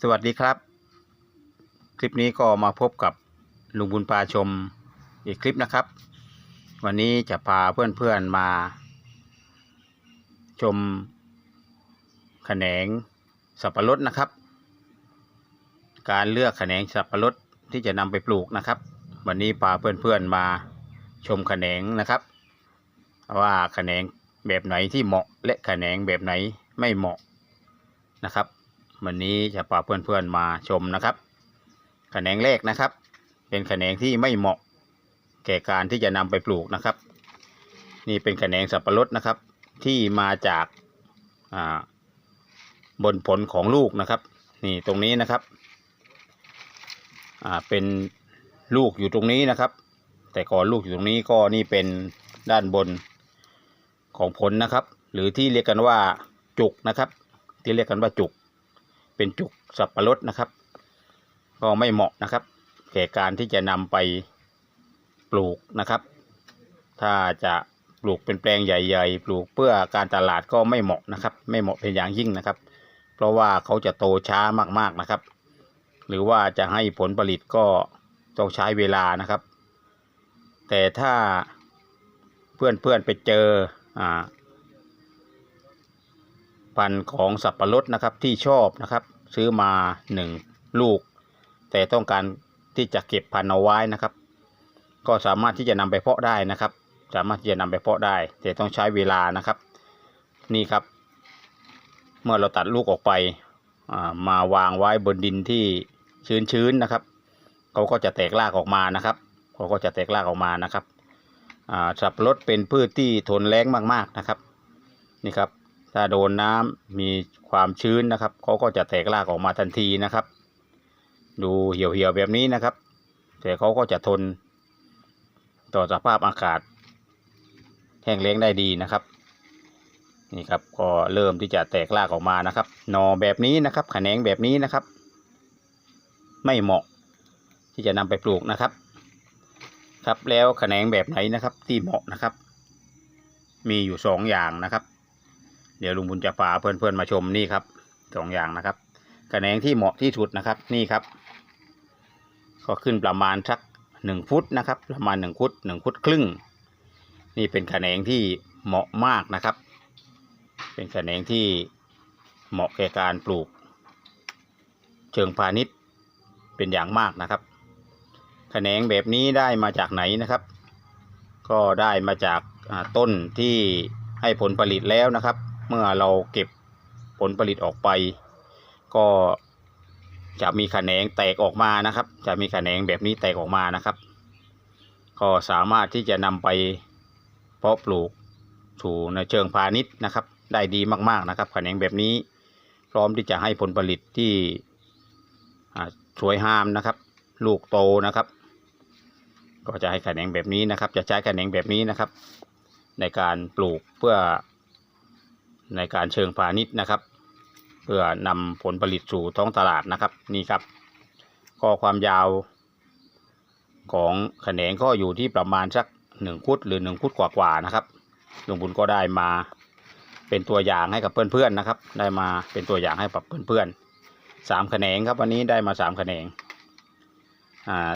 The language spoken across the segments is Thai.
สวัสดีครับ คลิปนี้ก็มาพบกับลุงบุญปาชมอีกคลิปนะครับ วันนี้จะพาเพื่อนๆมา ชมแขนงสับปะรดนะครับ การเลือกแขนงสับปะรดที่จะนำไปปลูกนะครับ วันนี้พาเพื่อนๆมาชมแขนงนะครับ ว่าแขนงแบบไหนที่เหมาะและแขนงแบบไหนไม่เหมาะนะครับ วันนี้จะพาเพื่อนๆมาชมนะครับแขนงแรกนะครับ เป็นแขนงที่ไม่เหมาะแก่การที่จะนำไปปลูกนะครับ นี่เป็นแขนงสับปะรดนะครับ ที่มาจากาบนผลของลูกนะครับ นี่ตรงนี้นะครับเป็นลูกอยู่ตรงนี้นะครับ แต่ก่อนลูกอยู่ตรงนี้ก็นี่เป็นด้านบนของผลนะครับ หรือที่เรียกกันว่าจุกนะครับ ที่เรียกกันว่าจุก เป็นจุกสับปะรดนะครับ ก็ไม่เหมาะนะครับแก่การที่จะนำไปปลูกนะครับ ถ้าจะปลูกเป็นแปลงใหญ่ๆ ปลูกเพื่อการตลาดก็ไม่เหมาะนะครับ ไม่เหมาะเป็นอย่างยิ่งนะครับ เพราะว่าเขาจะโตช้ามากๆนะครับ หรือว่าจะให้ผลผลิตก็ต้องใช้เวลานะครับ แต่ถ้าเพื่อนๆไปเจออ่า พันธุ์ของสับปะรดนะครับที่ชอบนะครับ ซื้อมาหนึ่งลูก แต่ต้องการที่จะเก็บพันธุ์เอาไว้นะครับ ก็สามารถที่จะนำไปเพาะได้นะครับ สามารถที่จะนำไปเพาะได้ แต่ต้องใช้เวลานะครับ นี่ครับ เมื่อเราตัดลูกออกไปมาวางไว้บนดินที่ชื้นๆนะครับเขาก็จะแตกรากออกมานะครับเขาก็จะแตกรากออกมานะครับสับปะรดเป็นพืชที่ทนแล้งมากๆนะครับ นี่ครับ ถ้าโดนน้ำมีความชื้นนะครับเขาก็จะแตกรากออกมาทันทีนะครับ ดูเหี่ยวๆแบบนี้นะครับ แต่เขาก็จะทน ต่อสภาพอากาศ แห้งแล้งได้ดีนะครับนี่ครับก็เริ่มที่จะแตกรากออกมานะครับหนอแบบนี้นะครับแขนงแบบนี้นะครับ ไม่เหมาะที่จะนำไปปลูกนะครับ ครับแล้วแขนงแบบไหนนะครับที่เหมาะนะครับ มีอยู่สองอย่างนะครับ เดี๋ยวลุงบุญจะพาเพื่อนๆมาชมนี่ครับสองอย่างนะครับกระแขนงที่เหมาะที่สุดนะครับนี่ครับ ก็ขึ้นประมาณสักหนึ่งฟุตนะครับ ประมาณหนึ่งฟุตหนึ่งฟุตครึ่ง นี่เป็นกระแขนงที่เหมาะมากนะครับ เป็นกระแขนงที่เหมาะแก่การปลูก เชิงพาณิชย์เป็นอย่างมากนะครับแขนงแบบนี้ได้มาจากไหนนะครับ ก็ได้มาจากต้นที่ให้ผลผลิตแล้วนะครับ เมื่อเราเก็บผลผลิตออกไป ก็จะมีแขนงแตกออกมานะครับ จะมีแขนงแบบนี้แตกออกมานะครับ ก็สามารถที่จะนำไปเพาะปลูกสู่ในเชิงพาณิชย์นะครับ ได้ดีมากๆนะครับแขนงแบบนี้พร้อมที่จะให้ผลผลิตที่อ่าสวยงามนะครับ ลูกโตนะครับ ก็จะให้แขนงแบบนี้นะครับ จะใช้แขนงแบบนี้นะครับ ในการปลูกเพื่อ ในการเชิงพาณิชย์นะครับ เพื่อนำผลผลิตสู่ท้องตลาดนะครับนี่ครับ ก็ความยาวของแขนงก็อยู่ที่ประมาณสักหนึ่งฟุตหรือหนึ่งฟุตกว่าๆนะครับลุงบุญก็ได้มาเป็นตัวอย่างให้กับเพื่อนๆนะครับ ได้มาเป็นตัวอย่างให้กับเพื่อนๆสามแขนงครับวันนี้ได้มาสามแขนงอ่า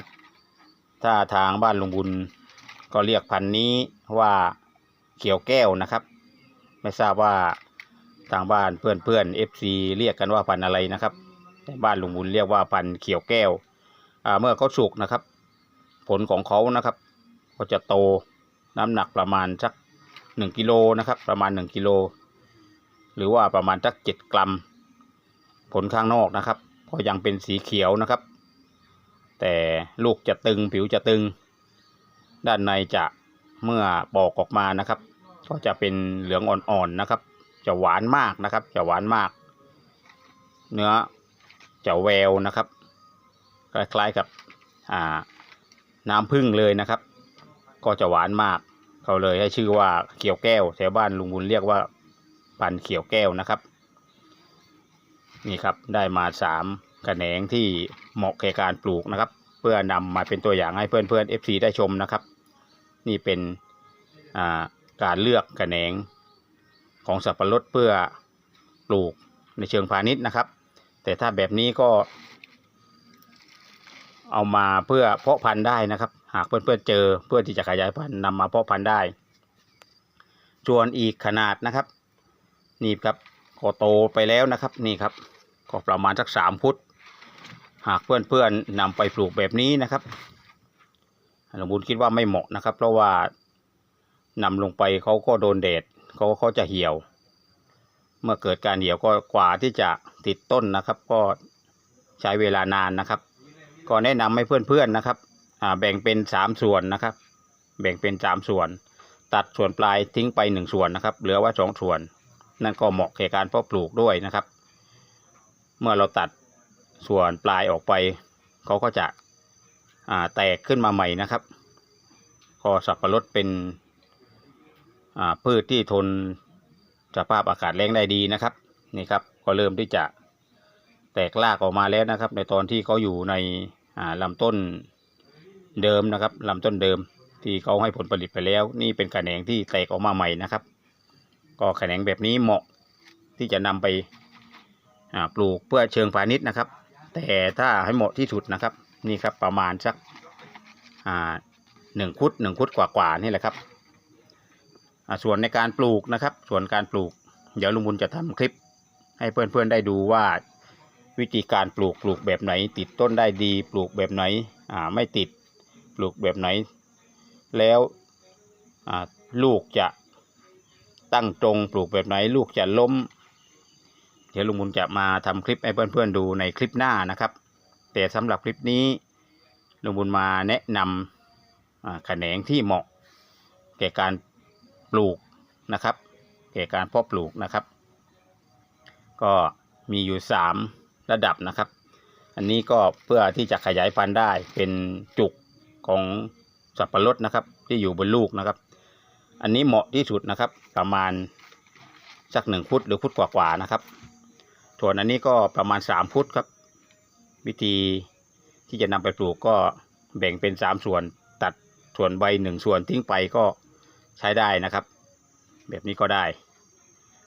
ถ้าทางบ้านลุงบุญก็เรียกพันธุ์นี้ว่าเขียวแก้วนะครับ ไม่ทราบว่าทางบ้านเพื่อนเพื่อนเอฟซีเรียกกันว่าพันอะไรนะครับแต่บ้านลุงบุญเรียกว่าพันเขียวแก้วเมื่อเขาสุกนะครับ ผลของเขานะครับก็จะโตน้ำหนักประมาณสักหนึ่งกิโลนะครับ ประมาณหนึ่งกิโลหรือว่าประมาณสักเจ็ดกรัม ผลข้างนอกนะครับ ก็ยังเป็นสีเขียวนะครับ แต่ลูกจะตึงผิวจะตึง ด้านในจะเมื่อปอกออกมานะครับ ก็จะเป็นเหลืองอ่อนๆนะครับ จะหวานมากนะครับ จะหวานมาก เนื้อจะแววนะครับ คล้ายๆกับน้ำผึ้งเลยนะครับ ก็จะหวานมากเขาเลยให้ชื่อว่าเขียวแก้วแถวบ้านลุงบุญเรียกว่าพันเขียวแก้วนะครับนี่ครับได้มาสามแขนงที่เหมาะแก่การปลูกนะครับ เพื่อนำมาเป็นตัวอย่างให้เพื่อนๆ FC ได้ชมนะครับ นี่เป็นอ่า การเลือกแขนงของสับปะรดเพื่อปลูกในเชิงพาณิชย์นะครับ แต่ถ้าแบบนี้ก็ เอามาเพื่อเพาะพันธุ์ได้นะครับ หากเพื่อนๆเจอเพื่อที่จะขยายพันธุ์นำมาเพาะพันธุ์ได้ส่วนอีกขนาดนะครับ นี่ครับก็โตไปแล้วนะครับนี่ครับก็ประมาณสักสามฟุต หากเพื่อนๆนำไปปลูกแบบนี้นะครับหลวงบุญคิดว่าไม่เหมาะนะครับ เพราะว่า นำลงไปเขาก็โดนแดดเขาเขาจะเหี่ยว เมื่อเกิดการเหี่ยวก็กว่าที่จะติดต้นนะครับ ก็ใช้เวลานานนะครับ ก็แนะนำให้เพื่อนๆนะครับแบ่งเป็นสามส่วนนะครับ แบ่งเป็นสามส่วน ตัดส่วนปลายทิ้งไปหนึ่งส่วนนะครับ เหลือไว้สองส่วน นั่นก็เหมาะแก่การเพาะปลูกด้วยนะครับ เมื่อเราตัดส่วนปลายออกไปเขาก็จะแตกขึ้นมาใหม่นะครับ ก็สับปะรดเป็น พืชที่ทนสภาพอากาศแรงได้ดีนะครับนี่ครับก็เริ่มที่จะแตกรากออกมาแล้วนะครับ ในตอนที่เขาอยู่ในอ่าลำต้นเดิมนะครับลำต้นเดิมที่เขาให้ผลผลิตไปแล้ว นี่เป็นแขนงที่แตกออกมาใหม่นะครับ ก็แขนงแบบนี้เหมาะที่จะนำไปปลูกเพื่อเชิงพาณิชย์นะครับ แต่ถ้าให้เหมาะที่สุดนะครับ นี่ครับประมาณสักหนึ่งคุดหนึ่งคุดกว่าๆนี่แหละครับ ส่วนในการปลูกนะครับ ส่วนการปลูก เดี๋ยวลุงบุญจะทำคลิป ให้เพื่อนๆได้ดูว่า วิธีการปลูกปลูกแบบไหน ติดต้นได้ดีปลูกแบบไหนไม่ติดปลูกแบบไหน แล้วลูกจะตั้งตรงปลูกแบบไหน ลูกจะล้ม เดี๋ยวลุงบุญจะมาทำคลิปให้เพื่อนๆดูในคลิปหน้านะครับ แต่สำหรับคลิปนี้ลุงบุญมาแนะนำอ่าแขนงที่เหมาะแก่การ ปลูกนะครับแก่การเพาะปลูกนะครับ ก็มีอยู่สามระดับนะครับ อันนี้ก็เพื่อที่จะขยายพันธุ์ได้เป็นจุกของสับปะรดนะครับ ที่อยู่บนลูกนะครับ อันนี้เหมาะที่สุดนะครับประมาณสักหนึ่งฟุตหรือฟุตกว่าๆนะครับส่วนอันนี้ก็ประมาณสามฟุตครับ วิธีที่จะนำไปปลูกก็แบ่งเป็นสามส่วนตัดส่วนใบหนึ่งส่วนทิ้งไปก็ ใช้ได้นะครับ แบบนี้ก็ได้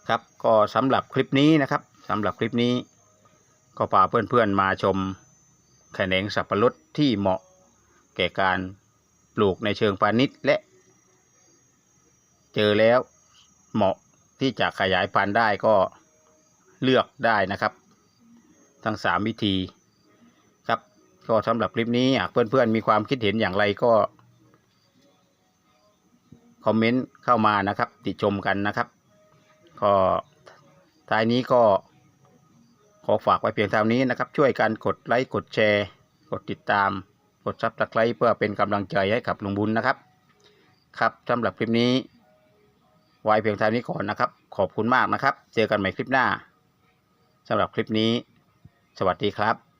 ครับก็สำหรับคลิปนี้นะครับสำหรับคลิปนี้ ก็พาเพื่อนๆมาชมแขนงสับปะรดที่เหมาะแก่การปลูกในเชิงพาณิชย์และ เจอแล้วเหมาะที่จะขยายพันธุ์ได้ก็เลือกได้นะครับ ทั้งสามวิธีครับก็สำหรับคลิปนี้หากเพื่อนๆมีความคิดเห็นอย่างไรก็ คอมเมนต์เข้ามานะครับ ติชมกันนะครับก็ท้ายนี้ก็ขอฝากไว้เพียงเท่านี้นะครับ ช่วยกันกดไลค์กดแชร์ กดติดตาม กดซับสไครต์เพื่อเป็นกำลังใจให้กับลุงบุญนะครับ ครับสำหรับคลิปนี้ ไว้เพียงเท่านี้ก่อนนะครับ ขอบคุณมากนะครับ เจอกันใหม่คลิปหน้าสำหรับคลิปนี้ สวัสดีครับ